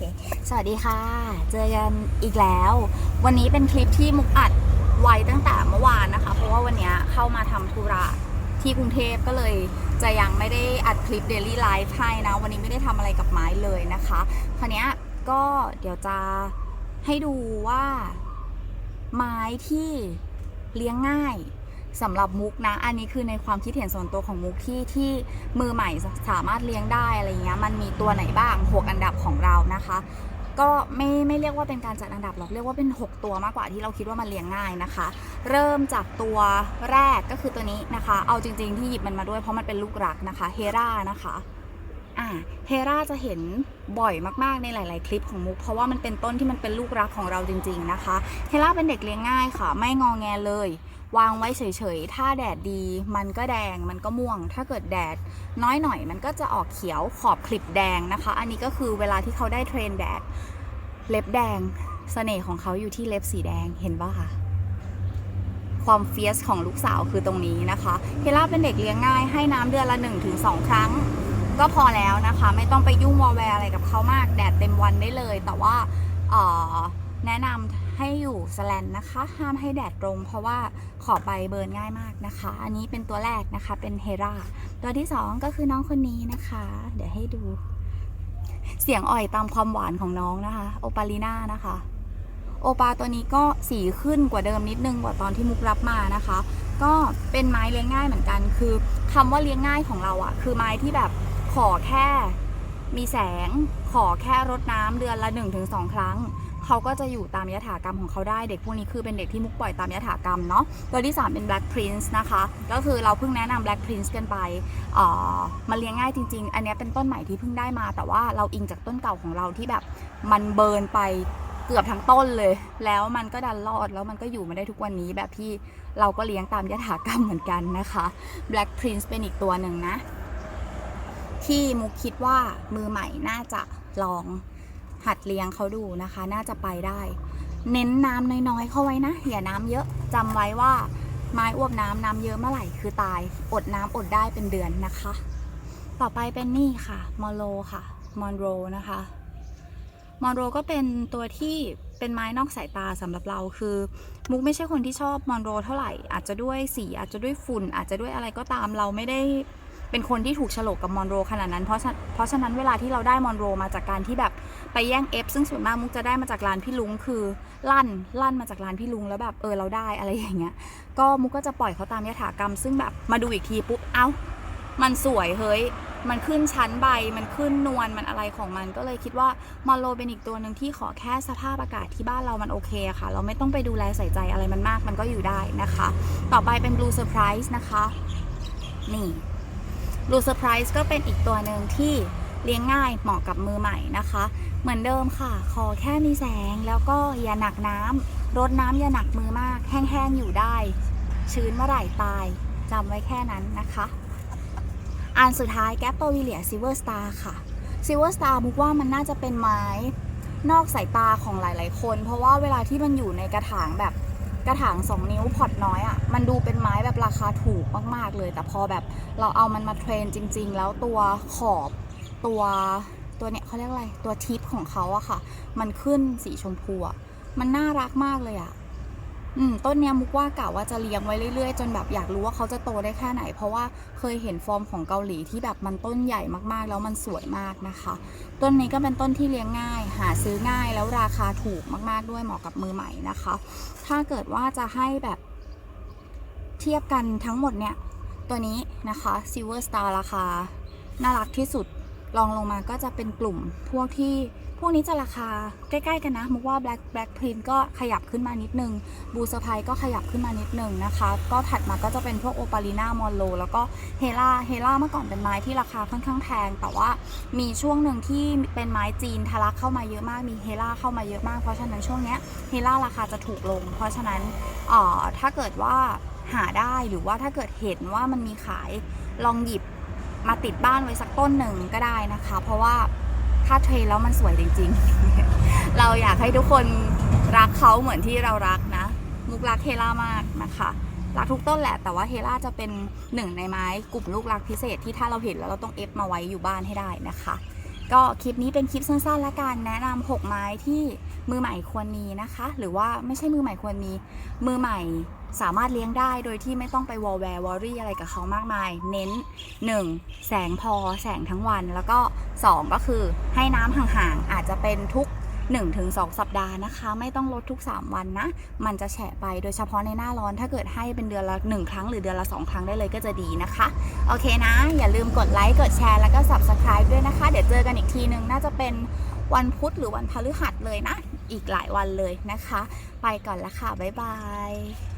เค สวัสดีค่ะ เจอกันอีกแล้ว วันนี้เป็นคลิปที่มุกอัดไว้ตั้งแต่เมื่อวานนะคะ เพราะว่าวันนี้เข้ามาทำธุระที่กรุงเทพก็เลยจะยังไม่ได้อัดคลิป Daily Life ให้นะ วันนี้ไม่ได้ทำอะไรกับไม้เลยนะคะคราวนี้ก็เดี๋ยวจะให้ดูว่าไม้ที่เลี้ยงง่าย สำหรับมุกนะ อันนี้คือในความคิดเห็นส่วนตัวของมุกที่ที่มือใหม่สามารถเลี้ยงได้อะไรเงี้ย มันมีตัวไหนบ้าง 6 อันดับของเรานะคะ ก็ไม่ไม่เรียกว่าเป็นการจัดอันดับหรอก เรียกว่าเป็น 6 ตัวมากกว่าที่เราคิดว่ามันเลี้ยงง่ายนะคะ เริ่มจากตัวแรกก็คือตัวนี้นะคะ เอาจริง ๆที่หยิบมันมาด้วยเพราะมันเป็นลูกรักนะคะ เฮรานะคะอ่าเฮราจะเห็นบ่อยมากๆในหลาย ๆ คลิปของมุก เพราะว่ามันเป็นต้นที่มันเป็นลูกรักของเราจริง ๆ นะคะ เฮราเป็นเด็กเลี้ยงง่ายค่ะ ไม่งองแงเลย วางไว้เฉยๆ ถ้าแดดดีมันก็แดงมันก็ม่วง ถ้าเกิดแดดน้อยหน่อยมันก็จะออกเขียวขอบคลิปแดงนะคะ อันนี้ก็คือเวลาที่เขาได้เทรนแดด เล็บแดงเสน่ห์ของเขาอยู่ที่เล็บสีแดงเห็นป่ะคะความเฟียสของลูกสาวคือตรงนี้นะคะเฮล่าเป็นเด็กเลี้ยงง่ายให้น้ำเดือนละ 1-2 ครั้ง ก็พอแล้วนะคะ ไม่ต้องไปยุ่งวอลแวร์อะไรกับเขามากแดดเต็มวันได้เลย แต่ว่าแนะนำ ให้อยู่สแลนนะคะ ห้ามให้แดดตรง เพราะว่าขอบใบเบิร์นง่ายมากนะคะ อันนี้เป็นตัวแรกนะคะเป็นเฮราตัวที่สองก็คือน้องคนนี้นะคะ เดี๋ยวให้ดู เสียงอ่อยตามความหวานของน้องนะคะ โอปาลีน่านะคะโอปาตัวนี้ก็สีขึ้นกว่าเดิมนิดนึงกว่าตอนที่มุกรับมานะคะ ก็เป็นไม้เลี้ยงง่ายเหมือนกัน คือคำว่าเลี้ยงง่ายของเราอะคือไม้ที่แบบขอแค่มีแสง ขอแค่รดน้ำเดือนละ 1-2 ครั้ง เขาก็จะอยู่ตามยถากรรมของเขาได้เด็กพวกนี้คือเป็นเด็กที่มุกปล่อยตามยถากรรมเนาะตัวที่ 3 เป็น Black Prince นะคะ ก็คือเราเพิ่งแนะนำ Black Prince กันไปเอ่อมันเลี้ยงง่ายจริง ๆ อันนี้เป็นต้นใหม่ที่เพิ่งได้มา แต่ว่าเราอิงจากต้นเก่าของเราที่แบบมันเบิร์นไปเกือบทั้งต้นเลย แล้วมันก็ดันรอดแล้วมันก็อยู่มาได้ทุกวันนี้แบบที่เราก็เลี้ยงตามยถากรรมเหมือนกันนะคะ Black Prince เป็นอีกตัวหนึ่งนะ ที่มุกคิดว่ามือใหม่น่าจะลอง หัดเลี้ยงเขาดูนะคะ น่าจะไปได้ เน้นน้ำน้อยๆเข้าไว้นะอย่าน้ำเยอะจำไว้ว่าไม้อวบน้ำน้ำเยอะเมื่อไหร่คือตาย อดน้ำอดได้เป็นเดือนนะคะ ต่อไปเป็นนี่ค่ะมอโรค่ะมอนโรนะคะมอนโรก็เป็นตัวที่เป็นไม้นอกสายตาสำหรับเราคือ มุกไม่ใช่คนที่ชอบมอนโรเท่าไหร่ อาจจะด้วยสีอาจจะด้วยฝุ่น อาจจะด้วยอะไรก็ตามเราไม่ได้เป็นคนที่ถูกฉลกกับมอนโรขนาดนั้น เพราะฉะเพราะฉะนั้นเวลาที่เราได้มอนโรมาจากการที่แบบ ไปแย่งเอฟซึ่งส่วนมากมุกจะได้มาจากร้านพี่ลุงคือลั่นลั่นมาจากร้านพี่ลุงแล้วแบบเออเราได้อะไรอย่างเงี้ย ก็มุกก็จะปล่อยเขาตามยถากรรม ซึ่งแบบมาดูอีกทีปุ๊บเอ้า มันสวยเฮ้ยมันขึ้นชั้นใบ มันขึ้นนวล มันอะไรของมัน ก็เลยคิดว่ามอลโลเป็นอีกตัวหนึ่งที่ขอแค่สภาพอากาศที่บ้านเรามันโอเคค่ะ เราไม่ต้องไปดูแลใส่ใจอะไรมันมาก มันก็อยู่ได้นะคะ ต่อไปเป็น Blue Surprise นะคะ นี่ Blue Surprise ก็เป็นอีกตัวหนึ่งที่ เลี้ยงง่ายเหมาะกับมือใหม่นะคะ เหมือนเดิมค่ะ ขอแค่มีแสงแล้วก็อย่าหนักน้ำรดน้ำอย่าหนักมือมาก แห้งๆอยู่ได้ ชื้นเมื่อไหร่ตายจำไว้แค่นั้นนะคะ อันสุดท้ายแกปเปอร์วิเลียซิเวอร์สตาร์ค่ะซิเวอร์สตาร์มุกว่ามันน่าจะเป็นไม้นอกสายตาของหลาย ๆ คน เพราะว่าเวลาที่มันอยู่ในกระถางแบบกระถาง 2 นิ้วพอร์ตน้อยอะ่ะ มันดูเป็นไม้แบบราคาถูกมาก ๆ เลย แต่พอแบบเราเอามันมาเทรนจริง ๆ แล้วตัวขอบ ตัวตัวเนี้ยเขาเรียกอะไรตัวทิปของเขาอะค่ะ มันขึ้นสีชมพูอะมันน่ารักมากเลยอะอืมต้นเนี้ยมุกว่ากะว่าจะเลี้ยงไว้เรื่อยๆ จนแบบอยากรู้ว่าเขาจะโตได้แค่ไหน เพราะว่าเคยเห็นฟอร์มของเกาหลีที่แบบมันต้นใหญ่มากๆ แล้วมันสวยมากนะคะ ต้นนี้ก็เป็นต้นที่เลี้ยงง่าย หาซื้อง่ายแล้วราคาถูกมากๆด้วยเหมาะกับมือใหม่นะคะ ถ้าเกิดว่าจะให้แบบเทียบกันทั้งหมดเนี่ยตัวนี้นะคะ Silver Star ราคาน่ารักที่สุด ลองลงมาก็จะเป็นกลุ่มพวกที่พวกนี้จะราคาใกล้ๆกันนะมุกว่า Black Black Print ก็ขยับขึ้นมานิดนึงบูสไพก็ขยับขึ้นมานิดนึงนะคะ ก็ถัดมาก็จะเป็นพวกโอปาลีนามอนโลแล้วก็เฮล่าเฮล่าเมื่อก่อนเป็นไม้ที่ราคาค่อนข้างแพง แต่ว่ามีช่วงหนึ่งที่เป็นไม้จีนทะลักเข้ามาเยอะมากมีเฮล่าเข้ามาเยอะมากเพราะฉะนั้นช่วงเนี้ยเฮล่าราคาจะถูกลง เพราะฉะนั้นเอ่อถ้าเกิดว่าหาได้หรือว่าถ้าเกิดเห็นว่ามันมีขายลองหยิบ มาติดบ้านไว้สักต้นหนึ่งก็ได้นะคะ เพราะว่าถ้าเทรนแล้วมันสวยจริง ๆ เราอยากให้ทุกคนรักเขาเหมือนที่เรารักนะ มุกรักเฮล่ามากนะคะรักทุกต้นแหละ แต่ว่าเฮล่าจะเป็นหนึ่งในไม้กลุ่มลูกรักพิเศษที่ถ้าเราเห็นแล้วเราต้องเอฟมาไว้อยู่บ้านให้ได้นะคะ ก็คลิปนี้เป็นคลิปสั้นๆ และกันแนะนำ6ไม้ที่ มือใหม่ควรมีนะคะ หรือว่าไม่ใช่มือใหม่ควรมี มือใหม่สามารถเลี้ยงได้โดยที่ไม่ต้องไปวอลแวร์วอรี่อะไรกับเขามากมาย เน้น 1. แสงพอแสงทั้งวัน แล้วก็ 2 ก็คือให้น้ำห่างๆอาจจะเป็นทุก 1-2 สัปดาห์นะคะ ไม่ต้องลดทุก 3 วันนะ มันจะแฉะไปโดยเฉพาะในหน้าร้อนถ้าเกิดให้เป็นเดือนละ 1 ครั้งหรือเดือนละ 2 ครั้งได้เลยก็จะดีนะคะ โอเคนะ อย่าลืมกดไลค์กดแชร์แล้วก็ Subscribe ด้วยนะคะ เดี๋ยวเจอกันอีกทีนึงน่าจะเป็นวันพุธหรือวันพฤหัสเลยนะ อีกหลายวันเลยนะคะ ไปก่อนละค่ะ บ๊ายบาย